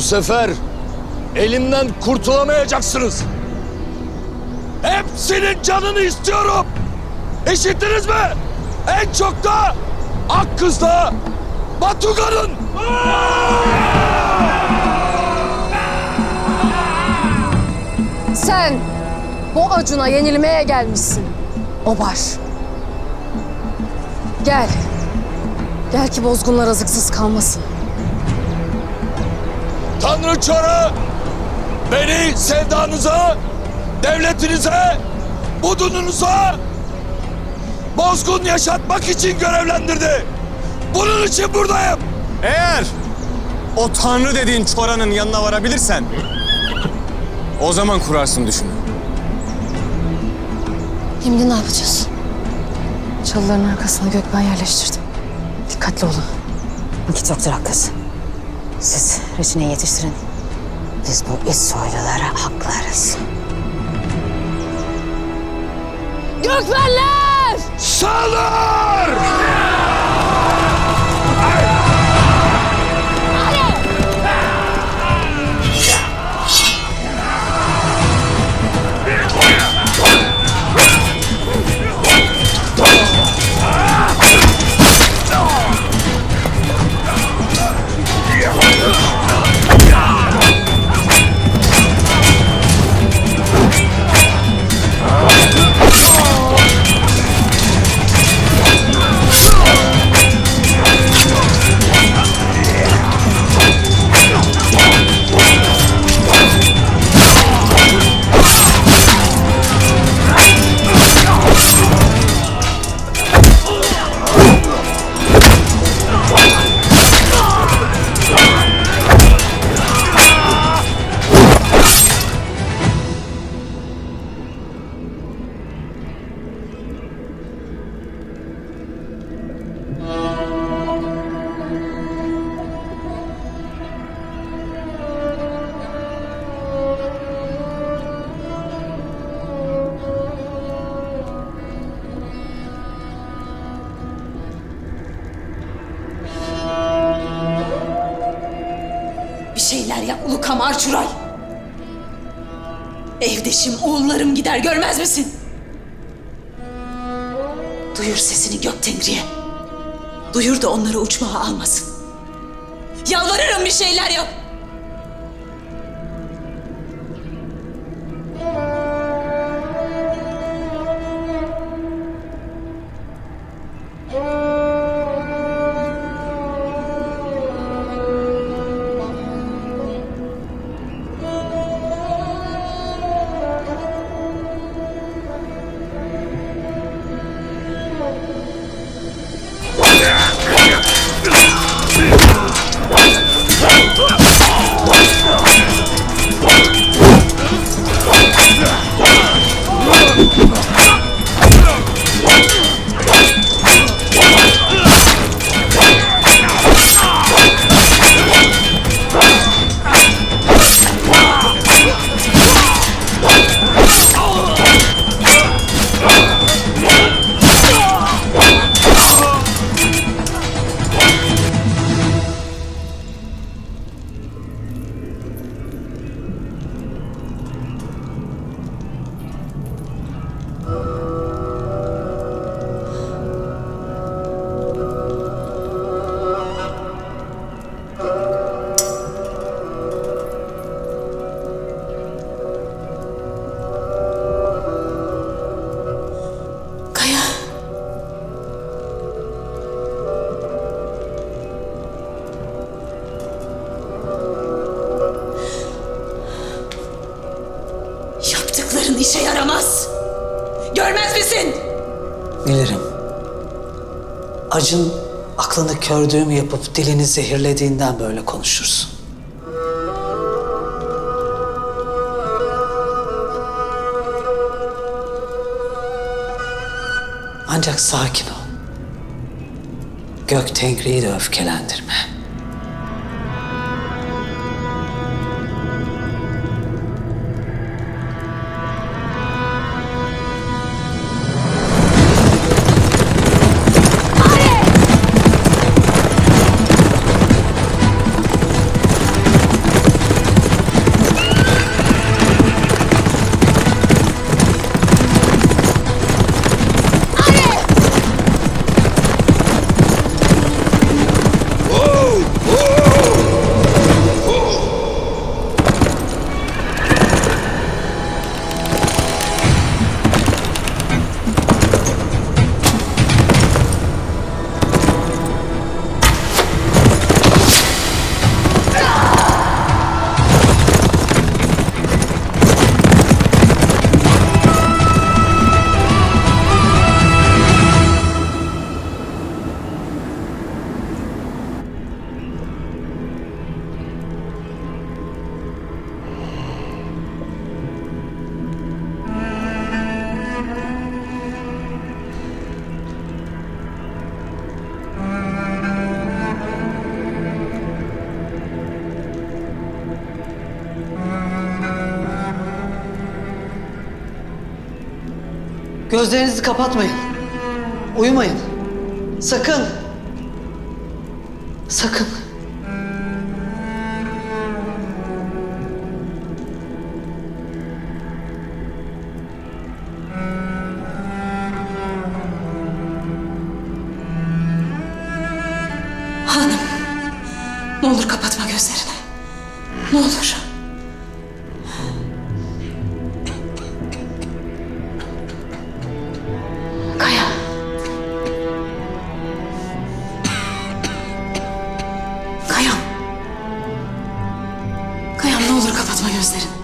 Bu sefer elimden kurtulamayacaksınız. Hepsinin canını istiyorum. Eşittiniz mi? En çok da Akkız'da Batuga'nın. Sen bu acuna yenilmeye gelmişsin. O baş. Gel. Gel ki bozgunlar azıksız kalmasın. Tanrı Çor'u beni sevdanıza, devletinize, budununuza bozgun yaşatmak için görevlendirdi. Bunun için buradayım. Eğer o tanrı dediğin çoranın yanına varabilirsen o zaman kurarsın düşünü. Şimdi ne yapacağız? Çalıların arkasına gökben yerleştirdim. Dikkatli olun. Vakit yoktur Hakkız. Siz reçineyi yetiştirin. Biz bu iç soylulara haklarız. Gökbenler! Salır! Şeyler yap Ulu Kamar Çuray. Evdeşim, oğullarım gider görmez misin? Duyur sesini gök tengriye. Duyur da onları uçmağa almasın. Yalvarırım bir şeyler yap. İşe yaramaz. Görmez misin? Bilirim. Acın aklını kördüğüm yapıp dilini zehirlediğinden böyle konuşursun. Ancak sakin ol. Gök Tengri'yi de öfkelendirme. Gözlerinizi kapatmayın. Uyumayın. Sakın. Sakın. Hanım. Ne olur kapatma gözlerini. Ne olur. Açma gözlerini.